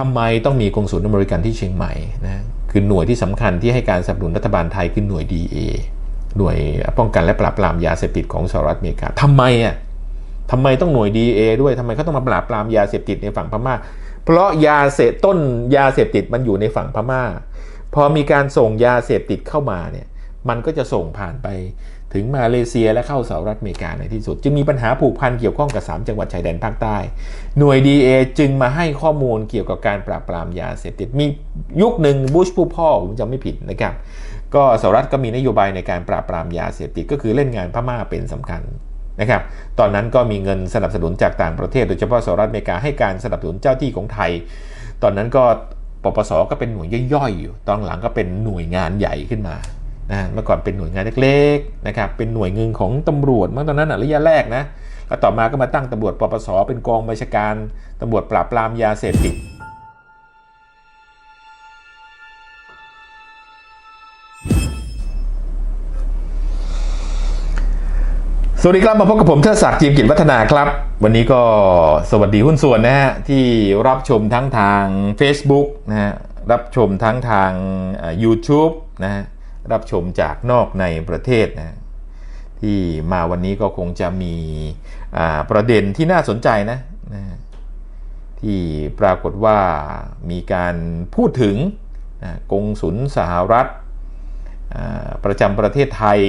ทำไมต้องมีกองสุลอเมริกันที่เชียงใหม่นะคือหน่วยที่สำคัญที่ให้การสนับสนุนรัฐบาลไทยคือหน่วย DA หน่วยป้องกันและปราบปรามยาเสพติดของสหรัฐอเมริกาทำไมอะทำไมต้องหน่วย DA ด้วยทำไมเขาต้องมาปราบปรามยาเสพติดในฝั่งพม่า เพราะยาเสพต้นยาเสพติดมันอยู่ในฝั่งพม่า พอมีการส่งยาเสพติดเข้ามาเนี่ยมันก็จะส่งผ่านไป ถึงมาเลเซียและเข้าสหรัฐอเมริกาในที่สุด จึงมีปัญหาผูกพันเกี่ยวข้องกับ 3 จังหวัดชายแดนภาคใต้ หน่วย DA จึงมาให้ข้อมูลเกี่ยวกับการปราบปรามยาเสพติด มียุคหนึ่งบุชผู้พ่อผมจำไม่ผิดนะครับ ก็สหรัฐก็มีนโยบายในการปราบปรามยาเสพติดก็คือเล่นงานพม่าเป็นสำคัญนะครับตอนนั้นก็มีเงินสนับสนุนจากต่างประเทศ โดยเฉพาะสหรัฐอเมริกาให้การสนับสนุนเจ้าที่ของไทย ตอนนั้นก็ปปสก็เป็นหน่วยย่อยๆอยู่ ตอนหลังก็เป็นหน่วยงานใหญ่ขึ้นมา นะเมื่อก่อนเป็นหน่วยงานเล็กๆนะครับเป็นหน่วยเงินของตำรวจเมื่อตอนนั้นอะระยะแรกนะแล้วต่อมาก็มาตั้งตำรวจปปสเป็นกองบัญชาการตำรวจปราบปรามยาเสพติดสวัสดีครับมาพบกับผมเทิดศักดิ์จีมกิจวัฒนาครับ วันนี้ก็สวัสดีหุ้นส่วนนะฮะที่รับชมทั้งทาง Facebook นะฮะรับชมทั้งทาง YouTube นะฮะ รับชมจากนอกในประเทศนะที่มาวันนี้ก็คงจะมีประเด็นที่น่าสนใจนะนะที่ปรากฏว่ามีการพูดถึงอ่ากงสุลสหรัฐประจำประเทศไทย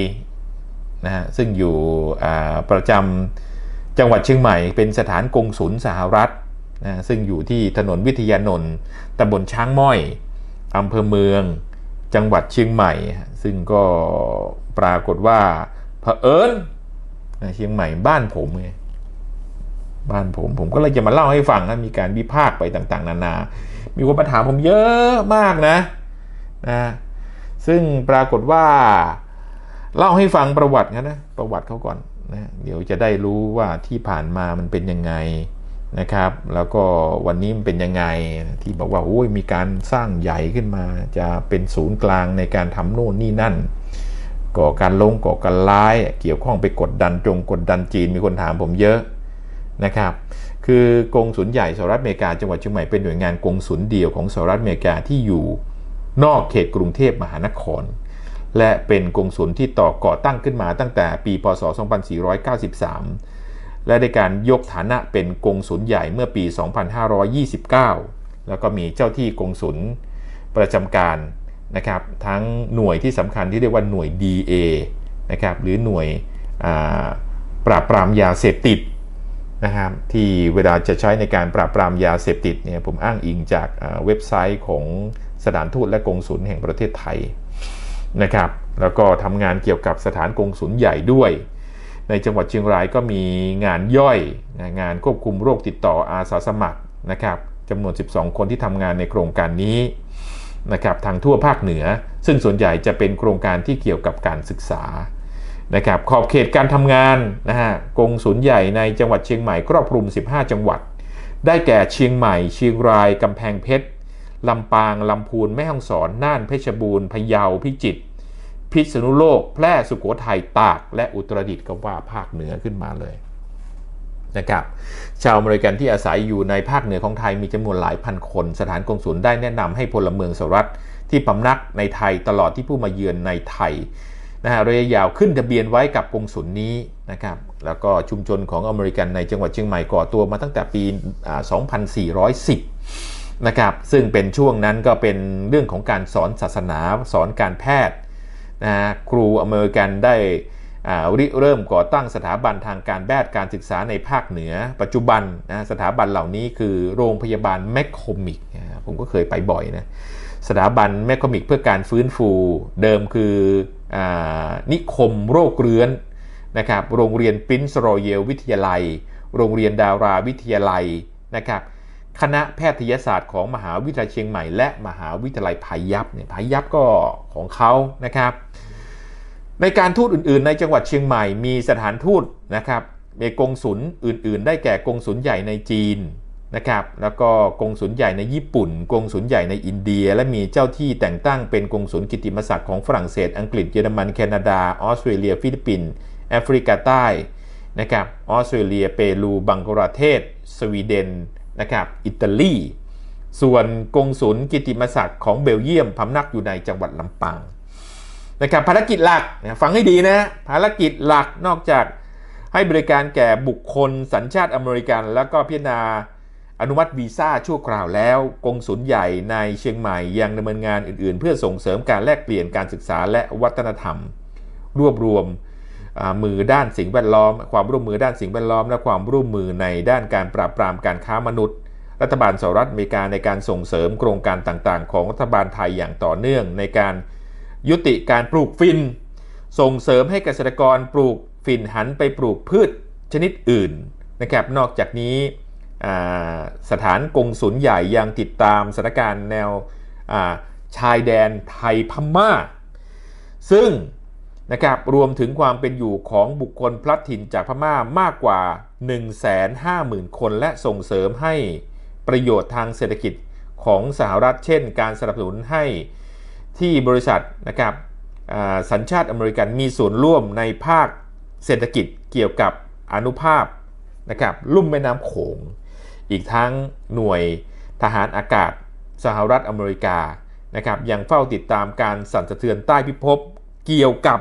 นะฮะซึ่งอยู่ประจำจังหวัดเชียงใหม่ เป็นสถานกงศุลสหรัฐนะซึ่งอยู่ที่ถนนวิทยานนท์ตำบลช้างม้อยอำเภอเมือง จังหวัดเชียงใหม่ ซึ่งก็ปรากฏว่าเผอิญเชียงใหม่บ้านผมไงบ้านผมผมก็เลยจะมาเล่าให้ฟังนะมีการวิพากษ์ไปต่างๆ นานา มีคนมาถามผมเยอะมากนะนะซึ่งปรากฏว่าเล่าให้ฟังประวัตินะนะประวัติเขาก่อนนะเดี๋ยวจะได้รู้ว่าที่ผ่านมามันเป็นยังไง นะครับแล้วก็วันนี้มันเป็นยังไงที่บอกว่าโอ้ยมีการสร้างใหญ่ขึ้นมา จะเป็นศูนย์กลางในการทำโน่นนี่นั่น ก่อการลงก่อการร้ายเกี่ยวข้องไปกดดันจงกดดันจีนมีคนถามผมเยอะนะครับคือกองสุลใหญ่สหรัฐอเมริกาจังหวัดเชียงใหม่เป็นหน่วยงานกองสุลเดียวของสหรัฐอเมริกาที่อยู่นอกเขตกรุงเทพมหานคร และเป็นกองสุลที่ต่อก่อตั้งขึ้นมาตั้งแต่ปีพศ 2493 และได้การยกฐานะเป็นกงสุลใหญ่เมื่อปี 2529 แล้วก็มีเจ้าที่กงสุลประจำการนะครับทั้งหน่วยที่สำคัญที่เรียกว่าหน่วย DA นะครับหรือหน่วยปราบปรามยาเสพติดนะครับที่เวลาจะใช้ในการปราบปรามยาเสพติดเนี่ยผมอ้างอิงจากเว็บไซต์ของสถานทูตและกงสุลแห่งประเทศไทยนะครับแล้วก็ทำงานเกี่ยวกับสถานกงสุลใหญ่ด้วย ในจังหวัดเชียงรายก็มีงานย่อย งานควบคุมโรคติดต่ออาสาสมัครนะครับจำนวน 12 คนที่ทำงานในโครงการนี้นะครับทางทั่วภาคเหนือ ซึ่งส่วนใหญ่จะเป็นโครงการที่เกี่ยวกับการศึกษานะครับขอบเขตการทำงานนะฮะกงสุลใหญ่ในจังหวัดเชียงใหม่ครอบคลุม 15 จังหวัด ได้แก่เชียงใหม่ เชียงรายกำแพงเพชรลำปางลำพูนแม่ฮ่องสอนน่านเพชรบูรณ์พะเยาพิจิตร พิษณุโลก แพร่สุโขทัยตาก และอุตรดิตถ์ก็ว่าภาคเหนือขึ้นมาเลยนะครับชาวอเมริกันที่อาศัยอยู่ในภาคเหนือของไทยมีจำนวนหลายพันคน สถานกงสุลได้แนะนำให้พลเมืองสหรัฐที่พำนักในไทยตลอดที่ผู้มาเยือนในไทยนะฮะระยะยาวขึ้นทะเบียนไว้กับกงสุลนี้นะครับแล้วก็ชุมชนของอเมริกันในจังหวัดเชียงใหม่ก่อตัวมาตั้งแต่ปีอ่า2410 นะครับซึ่งเป็นช่วงนั้นก็เป็นเรื่องของการสอนศาสนาสอนการแพทย์ นะครูอเมริกันได้ริเริ่มก่อตั้งสถาบันทางการแพทย์การศึกษาในภาคเหนือ ปัจจุบันนะสถาบันเหล่านี้คือโรงพยาบาลแมคโคมิกผมก็เคยไปบ่อยนะสถาบันแมคโคมิกเพื่อการฟื้นฟูเดิมคืออนิคมโรคเรื้อนนะครับโรงเรียนปรินซ์รอยัลวิทยาลัย โรงเรียนดาราวิทยาลัยนะครับ คณะแพทยศาสตร์ของมหาวิทยาลัยเชียงใหม่ และมหาวิทยาลัยพายัพเนี่ยพายัพก็ของเขานะครับในการทูตอื่นๆ ในจังหวัดเชียงใหม่มีสถานทูตนะครับมีกงสุลอื่นๆ ได้แก่กงสุลใหญ่ในจีนนะครับแล้วก็กงสุลใหญ่ในญี่ปุ่น กงสุลใหญ่ในอินเดีย และมีเจ้าที่แต่งตั้งเป็นกงสุลกิตติมศักดิ์ของฝรั่งเศส อังกฤษเยอรมันแคนาดา ออสเตรเลีย ฟิลิปปินส์แอฟริกาใต้นะครับออสเตรเลียเปรูบังกลาเทศ สวีเดน นะครับอิตาลี ส่วนกงสุลกิติมศักดิ์ของเบลเยียมพำนักอยู่ในจังหวัดลำปางนะครับภารกิจหลักนะฟังให้ดีนะภารกิจหลักนอกจากให้บริการแก่บุคคลสัญชาติอเมริกัน แล้วก็พิจารณาอนุมัติวีซ่าชั่วคราวแล้ว กงสุลใหญ่ในเชียงใหม่ยังดำเนินงานอื่นๆ เพื่อส่งเสริมการแลกเปลี่ยนการศึกษาและวัฒนธรรม รวบรวม มือด้านสิ่งแวดล้อม ความร่วมมือด้านสิ่งแวดล้อม และความร่วมมือในด้านการปราบปรามการค้ามนุษย์ รัฐบาลสหรัฐอเมริกาในการส่งเสริมโครงการต่างๆ ของรัฐบาลไทยอย่างต่อเนื่อง ในการยุติการปลูกฟิน ส่งเสริมให้เกษตรกรปลูกฝิ่นหันไปปลูกพืชชนิดอื่นนะครับนอกจากนี้สถานกงสุลใหญ่ยังติดตามสถานการณ์แนวชายแดนไทยพม่า ซึ่ง นะครับรวมถึงความเป็นอยู่ของบุคคลพลัดถิ่นจากพม่ามากกว่า 150,000 คน และส่งเสริมให้ประโยชน์ทางเศรษฐกิจของสหรัฐ เช่น การสนับสนุนให้ที่บริษัทนะครับสัญชาติอเมริกันมีส่วนร่วมในภาคเศรษฐกิจเกี่ยวกับอนุภาพนะครับลุ่มแม่น้ำโขง อีกทั้งหน่วยทหารอากาศสหรัฐอเมริกานะครับยังเฝ้าติดตามการสั่นสะเทือนใต้พิภพเกี่ยวกับ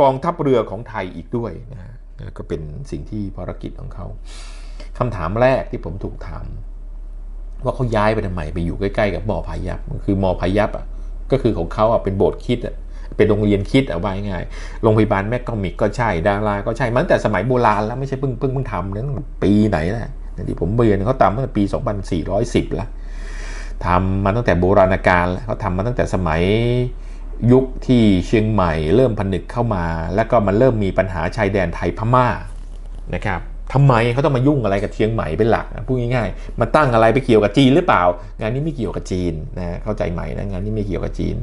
กองทัพเรือของไทยอีกด้วยนะฮะก็เป็นสิ่งที่ภารกิจของเขาคำถามแรกที่ผมถูกถาม ว่าเขาย้ายไปทำไมไปอยู่ใกล้ๆกับมอพายัพคือมอพายัพอะก็คือของเขาอะเป็นโบสถ์คิดอะเป็นโรงเรียนคิดเอาไว้ง่าย โรงพยาบาลแมกกามิกก็ใช่ ดาราก็ใช่มาตั้งแต่สมัยโบราณแล้วไม่ใช่เพิ่งเพิ่งเพิ่งทำนั้นปีไหนแหละที่ผมเรียนเขาทำตั้งแต่ปี 2410 แล้วทำมาตั้งแต่โบราณกาลแล้วเขาทำมาตั้งแต่สมัย ยุคที่เชียงใหม่เริ่มผนึกเข้ามา แล้วก็มันเริ่มมีปัญหาชายแดนไทยพม่านะครับทำไมเขาต้องมายุ่งอะไรกับเชียงใหม่เป็นหลักพูดง่ายๆมาตั้งอะไรไปเกี่ยวกับจีนหรือเปล่า งานนี้ไม่เกี่ยวกับจีนนะเข้าใจใหมนะงานนี้ไม่เกี่ยวกับจีน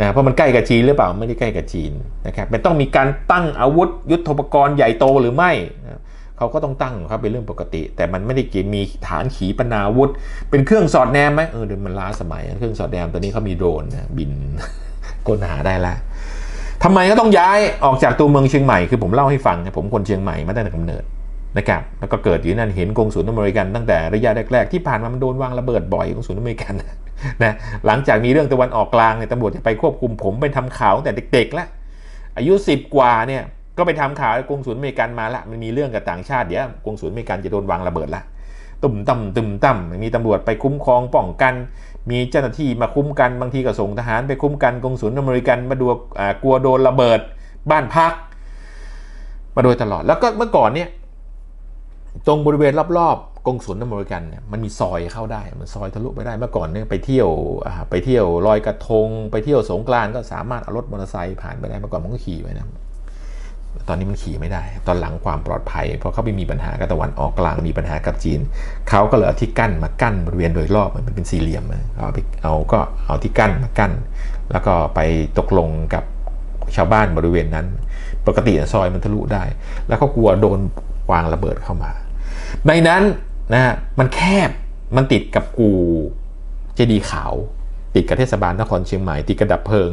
นะเพราะมันใกล้กับจีนหรือเปล่าไม่ได้ใกล้กับจีนนะครับมันต้องมีการตั้งอาวุธยุทโธปกรณ์ใหญ่โตหรือไม่นะเขาก็ต้องตั้งครับเป็นเรื่องปกติ แต่มันไม่ได้เกี่ยมีฐานขีปนาวุธ เป็นเครื่องสอดแนมไหมเออเดี๋ยวมันล้าสมัยเครื่องสอดแนมตอนนี้เขามีโดรนนะบิน ค้นหาได้แล้วทำไมก็ต้องย้ายออกจากตัวเมืองเชียงใหม่คือผมเล่าให้ฟังนะผมคนเชียงใหม่มาตั้งแต่กำเนิดนะครับแล้วก็เกิดอยู่นั่นเห็นกงสุลอเมริกันตั้งแต่ระยะแรกๆที่ผ่านมามันโดนวางระเบิดบ่อยกงสุลอเมริกันนะหลังจากมีเรื่องตะวันออกกลางเนี่ยตำรวจจะไปควบคุมผมไปทำข่าวตั้งแต่เด็กๆแล้วอายุ 10 กว่าเนี่ยก็ไปทำข่าวกงสุลอเมริกันมาละมันมีเรื่องกับต่างชาติเดี๋ยวกงสุลอเมริกันจะโดนวางระเบิดละตุ่มต่ำตุ่มต่ำมีตำรวจไปคุ้มครองป้องกัน มีเจ้าหน้าที่มาคุ้มกันบางทีก็ส่งทหารไปคุ้มกันกองสุลอเมริกันมาดูกลัวโดนระเบิดบ้านพัก มาโดยตลอดแล้วก็เมื่อก่อนเนี่ยตรงบริเวณรอบๆกองสุลอเมริกันเนี่ยมันมีซอยเข้าได้มันซอยทะลุไปได้เมื่อก่อนเนี่ยไปเที่ยวไปเที่ยวลอยกระทง ไปเที่ยวสงกรานก็สามารถเอารถมอเตอร์ไซค์ผ่านไปได้เมื่อก่อนมันก็ขี่ไปนะ ตอนนี้มันขี่ไม่ได้ ตอนหลังความปลอดภัย เพราะเขาไปมีปัญหากับตะวันออกกลางมีปัญหากับจีน เขาก็เลยเอาที่กั้นมากั้นบริเวณโดยรอบมันเป็นสี่เหลี่ยมเอาไปเอาก็เอาที่กั้นมากั้น แล้วก็ไปตกลงกับชาวบ้านบริเวณนั้น ปกติซอยมันทะลุได้ แล้วเขากลัวโดนวางระเบิดเข้ามา ในนั้นนะฮะมันแคบมันติดกับกูเจดีขาว ติดกับเทศบาลนครเชียงใหม่ติดกับดับเพลิง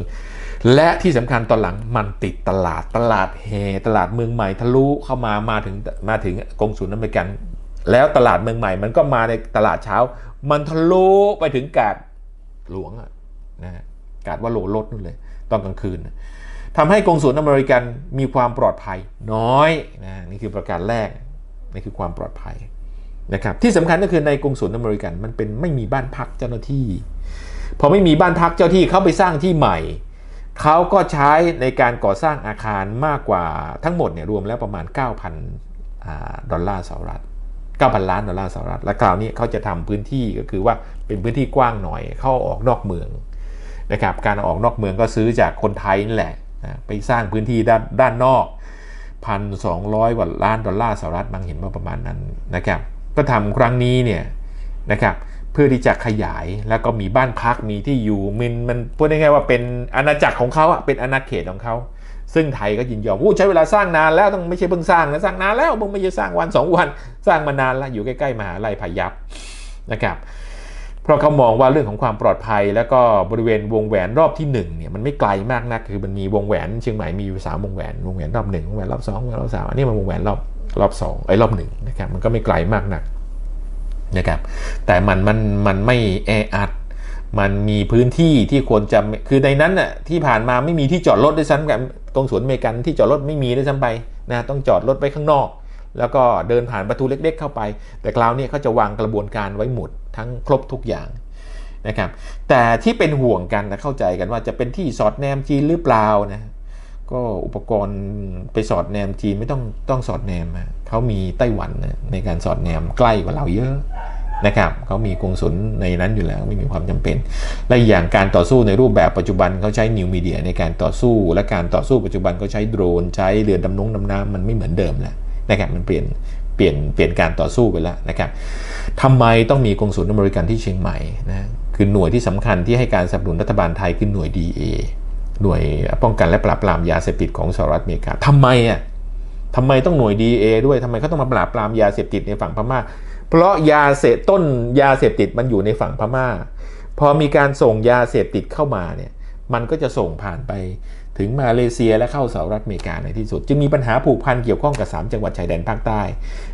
และที่สำคัญตอนหลังมันติดตลาดตลาดเฮตลาดเมืองใหม่ทะลุเข้ามามาถึงมาถึงกงสุลอเมริกัน แล้วตลาดเมืองใหม่มันก็มาในตลาดเช้า มันทะลุไปถึงกาดหลวงอะนะฮะกาดว่าโลรถนู่นเลย ตอนกลางคืนทำให้กงสุลอเมริกันมีความปลอดภัยน้อยนะนี่คือประการแรกนี่คือความปลอดภัยนะครับที่สำคัญก็คือในกงสุลอเมริกันมันเป็นไม่มีบ้านพักเจ้าหน้าที่ พอไม่มีบ้านพักเจ้าที่เขาไปสร้างที่ใหม่ เขาก็ใช้ในการก่อสร้างอาคารมากกว่าทั้งหมดเนี่ยรวมแล้วประมาณ 9,000 ดอลลาร์สหรัฐ 9,000 ล้านดอลลาร์สหรัฐ และคราวนี้เขาจะทำพื้นที่ก็คือว่าเป็นพื้นที่กว้างหน่อย เข้าออกนอกเมืองนะครับ การออกนอกเมืองก็ซื้อจากคนไทยนี่แหละนะไปสร้างพื้นที่ด้านด้านนอก 1,200กว่าล้านดอลลาร์สหรัฐบางเห็นว่าประมาณนั้นนะครับ ก็ทำครั้งนี้เนี่ยนะครับ พื่อที่จะขยายแล้วก็มีบ้านพักมีที่อยู่มันมันพูดง่ายๆว่าเป็นอาณาจักรของเขาอะเป็นอาณาเขตของเขาซึ่งไทยก็ยินยอมอู้ใช้เวลาสร้างนานแล้วต้องไม่ใช่เพิ่งสร้างนะสร้างนานแล้วมึงไม่ใช่สร้างวันสองวัน สร้างมานานแล้วอยู่ใกล้ๆมหาลัยพายัพนะครับเพราะเขามองว่าเรื่องของความปลอดภัย แล้วก็บริเวณวงแหวนรอบที่1เนี่ยมันไม่ไกลมากนักคือมันมีวงแหวนเชียงใหม่มีอยู่สามวงแหวนวงแหวนรอบหนึ่งวงแหวนรอบสองวงแหวนรอบสามอันนี้มันวงแหวนรอบรอบสองไอ้รอบหนึ่งนะครับมันก็ไม่ไกลมากนัก นะครับแต่มันมันมันไม่แออัดมันมีพื้นที่ที่ควรจะคือในนั้นน่ะที่ผ่านมาไม่มีที่จอดรถด้วยซ้ำกับตรงสวนเมกันที่จอดรถไม่มีด้วยซ้ำไปนะต้องจอดรถไว้ข้างนอก แล้วก็เดินผ่านประตูเล็ก ๆ เข้าไป แต่คราวนี้เขาจะวางกระบวนการไว้หมดทั้งครบทุกอย่างนะครับแต่ที่เป็นห่วงกันนะเข้าใจกันว่าจะเป็นที่สอดแนมจีนหรือเปล่านะ ก็อุปกรณ์ไปสอดแนมจีนไม่ต้องต้องสอดแนมเขามีไต้หวันนะในการสอดแนมใกล้กว่าเราเยอะนะครับเขามีกงสุลในนั้นอยู่แล้วไม่มีความจำเป็น และอย่างการต่อสู้ในรูปแบบปัจจุบันเขาใช้นิวมีเดียในการต่อสู้ และการต่อสู้ปัจจุบันเขาใช้โดรน ใช้เรือดำน้ำดำน้ำมันไม่เหมือนเดิมแล้วนะครับมันเปลี่ยนเปลี่ยนเปลี่ยนการต่อสู้ไปแล้วนะครับทำไมต้องมีกงสุลอเมริกันที่เชียงใหม่นะคือหน่วยที่สำคัญที่ให้การสนับสนุนรัฐบาลไทยคือหน่วย DA หน่วยป้องกันและปราบปรามยาเสพติดของสหรัฐอเมริกาทำไมอะทำไมต้องหน่วย DA ด้วยทำไมเขาต้องมาปราบปรามยาเสพติดในฝั่งพม่า เพราะยาเสพต้นยาเสพติดมันอยู่ในฝั่งพม่า พอมีการส่งยาเสพติดเข้ามาเนี่ยมันก็จะส่งผ่านไปถึงมาเลเซียและเข้าสหรัฐอเมริกาในที่สุด จึงมีปัญหาผูกพันเกี่ยวข้องกับ 3 จังหวัดชายแดนภาคใต้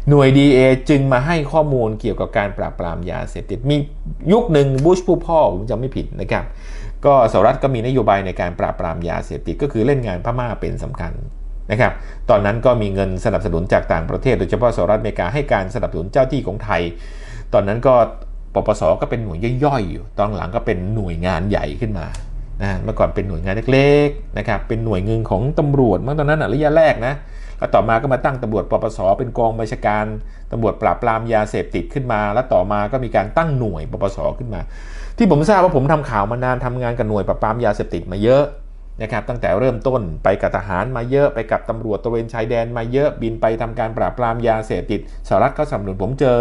หน่วย DA จึงมาให้ข้อมูลเกี่ยวกับการปราบปรามยาเสพติดมียุคหนึ่งบุชผู้พ่อผมจำไม่ผิดนะครับ ก็สหรัฐก็มีนโยบายในการปราบปรามยาเสพติดก็คือเล่นงานพม่าเป็นสำคัญนะครับ ตอนนั้นก็มีเงินสนับสนุนจากต่างประเทศ โดยเฉพาะสหรัฐอเมริกาให้การสนับสนุนเจ้าที่ของไทย ตอนนั้นก็ปปสก็เป็นหน่วยย่อยๆอยู่ ตอนหลังก็เป็นหน่วยงานใหญ่ขึ้นมานะเมื่อก่อนเป็นหน่วยงานเล็กๆนะครับ เป็นหน่วยเงินของตำรวจเมื่อตอนนั้นอะระยะแรกนะ แล้วต่อมาก็มาตั้งตำรวจปปสเป็นกองบัญชาการตำรวจปราบปรามยาเสพติดขึ้นมา แล้วต่อมาก็มีการตั้งหน่วยปปสขึ้นมา ที่ผมทราบว่าผมทำข่าวมานานทำงานกับหน่วยปราบปรามยาเสพติดมาเยอะนะครับตั้งแต่เริ่มต้นไปกับทหารมาเยอะไปกับตำรวจตระเวนชายแดนมาเยอะบินไปทำการปราบปรามยาเสพติดสหรัฐก็สนับสนุนผมเจอ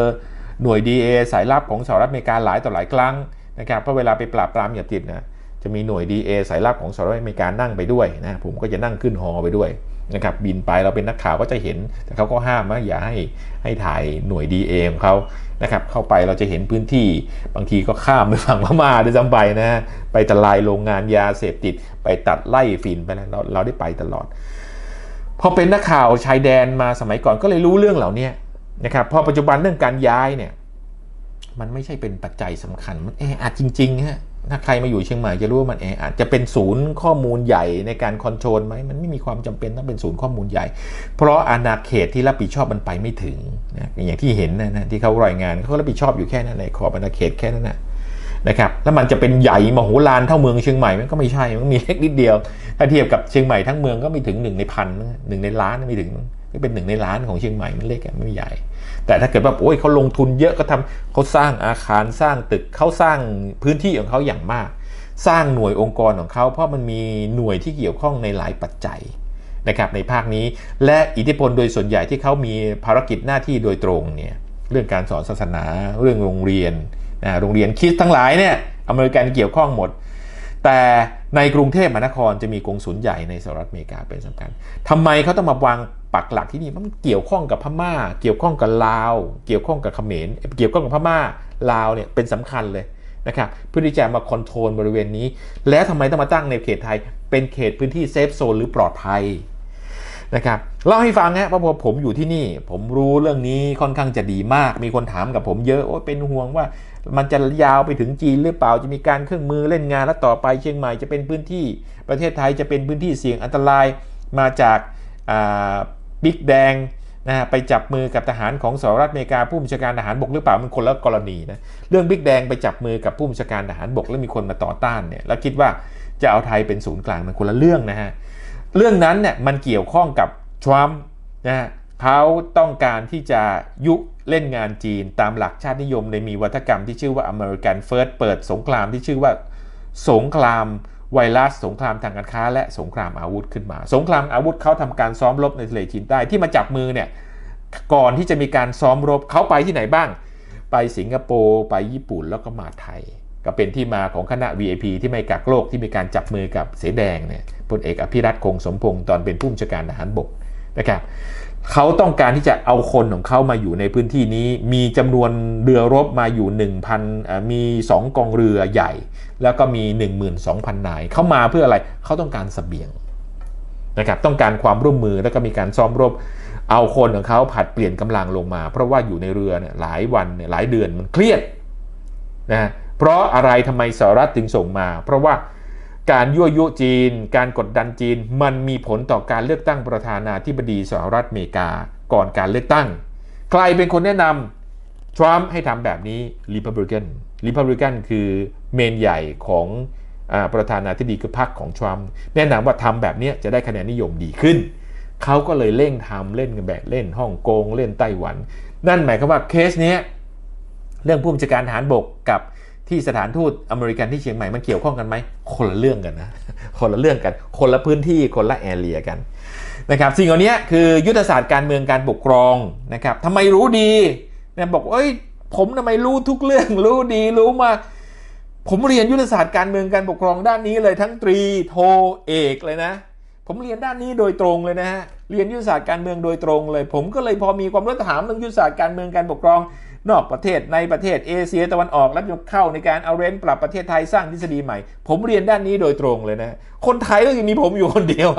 หน่วย DA สายลับของสหรัฐอเมริกาหลายต่อหลายครั้งนะครับเพราะเวลาไปปราบปรามยาติดนะจะมีหน่วย DA สายลับของสหรัฐอเมริกานั่งไปด้วยนะผมก็จะนั่งขึ้นฮอไปด้วย นะครับบินไปเราเป็นนักข่าวก็จะเห็น แต่เขาก็ห้ามว่าอย่าให้ให้ถ่ายหน่วย DA ของเขานะครับเข้าไปเราจะเห็นพื้นที่บางทีก็ข้ามไปฝั่งพม่าด้วยซ้ำไปนะฮะไปทลายโรงงานยาเสพติด ไปตัดไล่ฝิ่นไปแล้วเราเราได้ไปตลอดพอเป็นนักข่าวชายแดนมาสมัยก่อนก็เลยรู้เรื่องเหล่านี้นะครับพอปัจจุบันเรื่องการย้ายเนี่ยมันไม่ใช่เป็นปัจจัยสำคัญมันแออัดจริงๆฮะ ถ้าใครมาอยู่เชียงใหม่จะรู้ว่ามันแออัดจะเป็นศูนย์ข้อมูลใหญ่ในการคอนโทรลไหมมันไม่มีความจำเป็นต้องเป็นศูนย์ข้อมูลใหญ่ เพราะอาณาเขตที่รับผิดชอบมันไปไม่ถึงนะอย่างที่เห็นนะนะที่เขารายงานเขารับผิดชอบอยู่แค่นั้นในขอบอาณาเขตแค่นั้นนะนะครับแล้วมันจะเป็นใหญ่มโหฬารเท่าเมืองเชียงใหม่มันก็ไม่ใช่มันมีเล็กนิดเดียว ถ้าเทียบกับเชียงใหม่ทั้งเมืองก็ไม่ถึงหนึ่งในพันหนึ่งในล้านไม่ถึงก็เป็นหนึ่งในล้านของเชียงใหม่มันเล็กไม่ใหญ่ แต่ถ้าเกิดว่าโอ้ยเขาลงทุนเยอะก็ทำเขาสร้างอาคารสร้างตึกเขาสร้างพื้นที่ของเขาอย่างมาก สร้างหน่วยองค์กรของเขาเพราะมันมีหน่วยที่เกี่ยวข้องในหลายปัจจัยนะครับในภาคนี้และอิทธิพลโดยส่วนใหญ่ที่เขามีภารกิจหน้าที่โดยตรงเนี่ยเรื่องการสอนศาสนาเรื่องโรงเรียนนะโรงเรียนคิดทั้งหลายเนี่ยอเมริกันเกี่ยวข้องหมด แต่ในกรุงเทพมหานครจะมีกงสุลใหญ่ในสหรัฐอเมริกาเป็นสำคัญทำไมเขาต้องมาวาง ปักหลักที่นี่มันเกี่ยวข้องกับพม่า เกี่ยวข้องกับลาว เกี่ยวข้องกับเขมรเกี่ยวข้องกับพม่าลาวเนี่ยเป็นสำคัญเลยนะครับเพื่อที่จะมาคอนโทรลบริเวณนี้ แล้วทำไมต้องมาตั้งในเขตไทย เป็นเขตพื้นที่เซฟโซนหรือปลอดภัยนะครับเล่าให้ฟังฮะเพราะผมอยู่ที่นี่ ผมรู้เรื่องนี้ค่อนข้างจะดีมาก มีคนถามกับผมเยอะโอ้ยเป็นห่วงว่า มันจะยาวไปถึงจีนหรือเปล่าจะมีการเครื่องมือเล่นงานแล้วต่อไปเชียงใหม่จะเป็นพื้นที่ ประเทศไทยจะเป็นพื้นที่เสี่ยงอันตรายมาจาก บิ๊กแดงนะไปจับมือกับทหารของสหรัฐอเมริกาผู้บัญชาการทหารบกหรือเปล่ามันคนละกรณีนะเรื่องบิ๊กแดงไปจับมือกับผู้บัญชาการทหารบกแล้วมีคนมาต่อต้านเนี่ยแล้วคิดว่าจะเอาไทยเป็นศูนย์กลางมันคนละเรื่องนะฮะเรื่องนั้นเนี่ยมันเกี่ยวข้องกับทรัมป์นะฮะเขาต้องการที่จะยุเล่นงานจีนตามหลักชาตินิยมในมีวัฒกรรมที่ชื่อว่า American First เปิดสงครามที่ชื่อว่าสงคราม ไวรัสสงครามทางการค้า และสงครามอาวุธขึ้นมา สงครามอาวุธเขาทำการซ้อมรบในทะเลจีนใต้ที่มาจับมือเนี่ยก่อนที่จะมีการซ้อมรบเขาไปที่ไหนบ้าง ไปสิงคโปร์ไปญี่ปุ่นแล้วก็มาไทย ก็เป็นที่มาของคณะ VIP ที่ไม่กักโลกที่มีการจับมือกับเสแดงเนี่ยพลเอกอภิรัตคงสมพงศ์ตอนเป็นผู้บัญชาการทหารบกนะครับ เขาต้องการที่จะเอาคนของเขามาอยู่ในพื้นที่นี้ มีจำนวนเรือรบมาอยู่ 1,000มี 2 กองเรือใหญ่ แล้วก็มี 12,000 นาย เข้ามาเพื่ออะไรเขาต้องการสเสบียงนะครับต้องการความร่วมมือแล้วก็มีการซ้อมรบเอาคนของเขาผัดเปลี่ยนกำลังลงมา เพราะว่าอยู่ในเรือเนี่ยหลายวันเนี่ยหลายเดือนมันเครียดนะเพราะอะไรทำไมสหรัฐถึงส่งมา เพราะว่า การยั่วยุจีน การกดดันจีน มันมีผลต่อการเลือกตั้งประธานาธิบดีสหรัฐอเมริกาก่อนการเลือกตั้ง ใครเป็นคนแนะนำทรัมป์ให้ทำแบบนี้ Republican Republican คือเมนใหญ่ของอประธานาธิบดีคือพรรคของทรัมป์แนะนำว่าทำแบบนี้จะได้คะแนนนิยมดีขึ้น เขาก็เลยเร่งทำเล่นกันแบบเล่นฮ่องกงเล่นไต้หวัน นั่นหมายความว่าเคสเนี้ยเรื่องผู้บัญชาการทหารบกกับ ที่สถานทูตอเมริกันที่เชียงใหม่มันเกี่ยวข้องกันไหมคนละเรื่องกันนะคนละเรื่องกันคนละพื้นที่คนละแอเรียกันนะครับสิ่งเหล่านี้คือยุทธศาสตร์การเมืองการปกครองนะครับทำไมรู้ดีนะบอกเอ้ยผมทำไมรู้ทุกเรื่องรู้ดีรู้มากผมเรียนยุทธศาสตร์การเมืองการปกครองด้านนี้เลยทั้งตรีโทเอกเลยนะ ผมเรียนด้านนี้โดยตรงเลยนะฮะเรียนยุทธศาสตร์การเมืองโดยตรงเลย ผมก็เลยพอมีความรู้ถามเรื่องยุทธศาสตร์การเมืองการปกครอง นอกประเทศในประเทศเอเชียตะวันออกแล้วจะเข้าในการเอาเรนปรับประเทศไทยสร้างทฤษฎีใหม่ ผมเรียนด้านนี้โดยตรงเลยนะ คนไทยก็ยังมีผมอยู่คนเดียว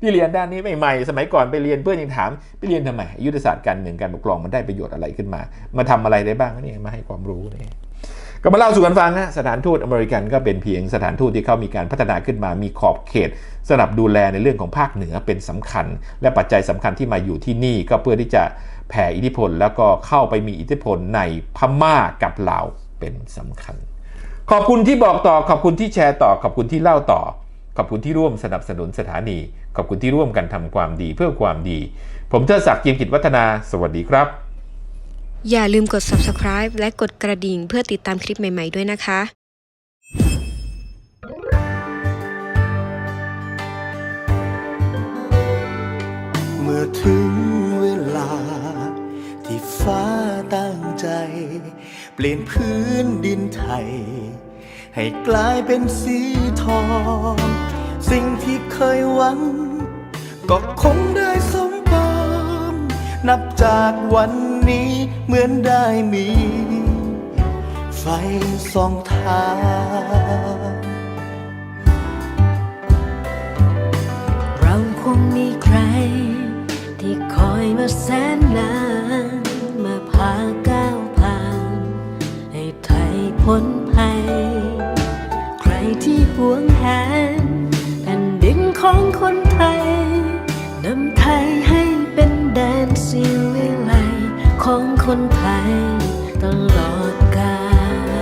ที่เรียนด้านนี้ใหม่ๆสมัยก่อนไปเรียนเพื่อนยังถามไปเรียนทำไมยุทธศาสตร์การเมืองการปกครองมันได้ประโยชน์อะไรขึ้นมา มาทำอะไรได้บ้างนี่มาให้ความรู้นี่ก็มาเล่าสู่กันฟังนะสถานทูตอเมริกันก็เป็นเพียงสถานทูตที่เขามีการพัฒนาขึ้นมา มีขอบเขตสำหรับดูแลในเรื่องของภาคเหนือเป็นสำคัญ และปัจจัยสำคัญที่มาอยู่ที่นี่ก็เพื่อที่จะ แผ่อิทธิพล แล้วก็เข้าไปมีอิทธิพลในพม่ากับลาวเป็นสำคัญ ขอบคุณที่บอกต่อขอบคุณที่แชร์ต่อขอบคุณที่เล่าต่อ ขอบคุณที่ร่วมสนับสนุนสถานี ขอบคุณที่ร่วมกันทำความดีเพื่อความดี ผมเทิดศักดิ์เกียรติกิจวัฒนา สวัสดีครับ อย่าลืมกด subscribe และกดกระดิ่งเพื่อติดตามคลิปใหม่ ๆ ด้วยนะคะเมื่อถึง เปลี่ยนพื้นดินไทย ให้กลายเป็นสีทอง สิ่งที่เคยหวัง ก็คงได้สมปองนับจากวันนี้เหมือนได้มี ไฟส่องทางเราคงมีใคร ที่คอยมาแสนนานมาพาก้า พ้นภัย ใครที่หวงแหนแผ่นดินของคนไทยนำไทยให้เป็นแดนสิวิไลของคนไทยตลอดกา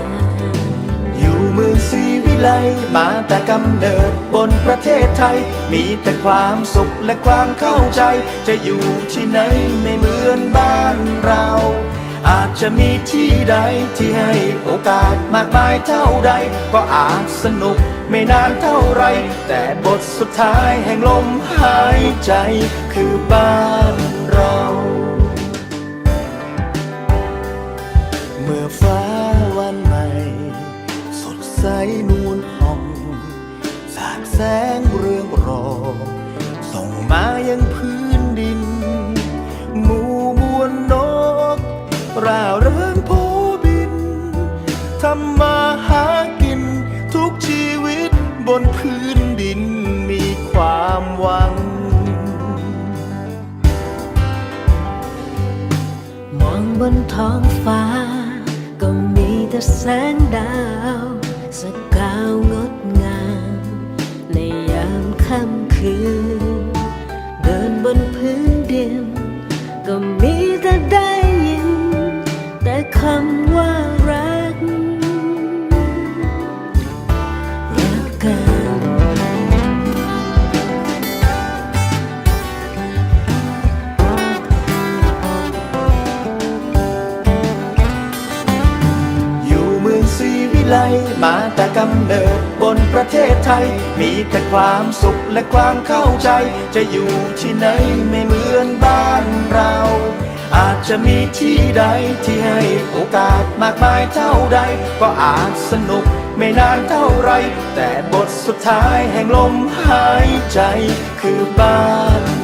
ลอยู่เมืองศรีวิไลมาแต่กำเนิดบนประเทศไทย มีแต่ความสุขและความเข้าใจ จะอยู่ที่ไหนไม่เหมือนบ้านเรา อาจจะมีที่ใดที่ให้โอกาสมากมายเท่าใด ก็อาจสนุกไม่นานเท่าไร แต่บทสุดท้ายแห่งลมหายใจคือบ้าน ท้องฟ้า ก็มีแต่แสงดาว และความเข้าใจ จะอยู่ที่ไหนไม่เหมือนบ้านเรา อาจจะมีที่ใดที่ให้โอกาสมากมายเท่าใด ก็อาจสนุกไม่นานเท่าไร แต่บทสุดท้ายแห่งลมหายใจคือบ้าน